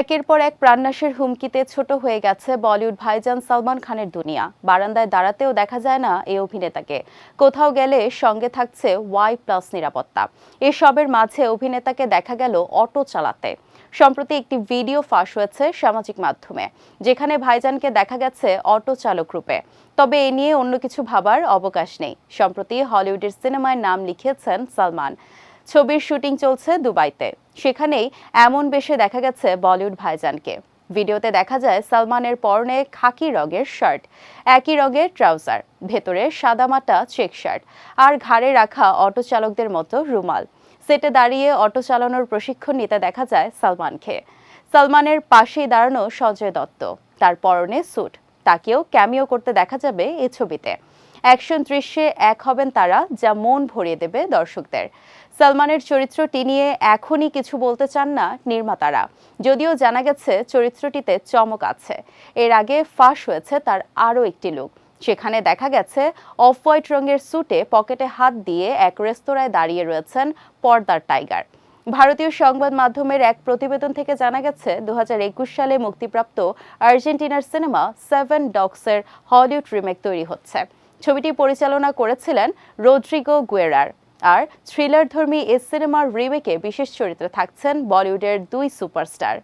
একের পর এক প্রাণনাশের হুমকিতে ছোট হয়ে গেছে বলিউড ভাইজান সালমান খানের দুনিয়া। বারান্দায় দাঁড়াতেও দেখা যায় না এই অভিনেতাকে। কোথাও গেলে সঙ্গে থাকছে ওয়াই প্লাস নিরাপত্তা। এসবের মাঝে অভিনেতাকে দেখা গেল অটো চালাতে। সম্প্রতি একটি ভিডিও ফাঁস হয়েছে সামাজিক মাধ্যমে, যেখানে ভাইজানকে দেখা গেছে অটো চালক রূপে। তবে এ নিয়ে অন্য কিছু ভাবার অবকাশ নেই। সম্প্রতি হলিউডের সিনেমায় নাম লিখিয়েছেন সালমান। ছবির শুটিং চলছে দুবাইতে। সেখানেই এমন বেশে দেখা গেছে বলিউড ভাইজানকে। ভিডিওতে দেখা যায় সালমানের পরনে খাকি রঙের শার্ট, একই রঙের ট্রাউজার, ভেতরে সাদামাটা চেক শার্ট আর ঘাড়ে রাখা অটো চালকদের মতো রুমাল। সেটে দাঁড়িয়ে অটো চালানোর প্রশিক্ষণ নিতে দেখা যায় সালমানকে। সালমানের পাশেই দাঁড়ানো সঞ্জয় দত্ত, তার পরনে স্যুট, তাকেও ক্যামিও করতে দেখা যাবে এই ছবিতে। অ্যাকশন দৃশ্যে এক হবেন তারা, যা মন ভরিয়ে দেবে দর্শকদের। সালমানের চরিত্রটি নিয়ে এখনই কিছু বলতে চান না নির্মাতারা। যদিও জানা গেছে চরিত্রটিতে চমক আছে। এর আগে ফাঁস হয়েছে তার আরও একটি লুক। সেখানে দেখা গেছে, অফ হোয়াইট রঙের স্যুটে পকেটে হাত দিয়ে এক রেস্তোরাঁয় দাঁড়িয়ে রয়েছেন পর্দার টাইগার। ভারতীয় সংবাদ মাধ্যমের এক প্রতিবেদন থেকে জানা গেছে দু হাজার একুশ সালে মুক্তিপ্রাপ্ত আর্জেন্টিনার সিনেমা সেভেন ডগসের হলিউড রিমেক তৈরি হচ্ছে। ছবিটি পরিচালনা করেছিলেন রোদ্রিগো গুয়েরার। আর থ্রিলার ধর্মী এই সিনেমার রিমেকে বিশেষ চরিত্রে থাকছেন বলিউডের দুই সুপারস্টার।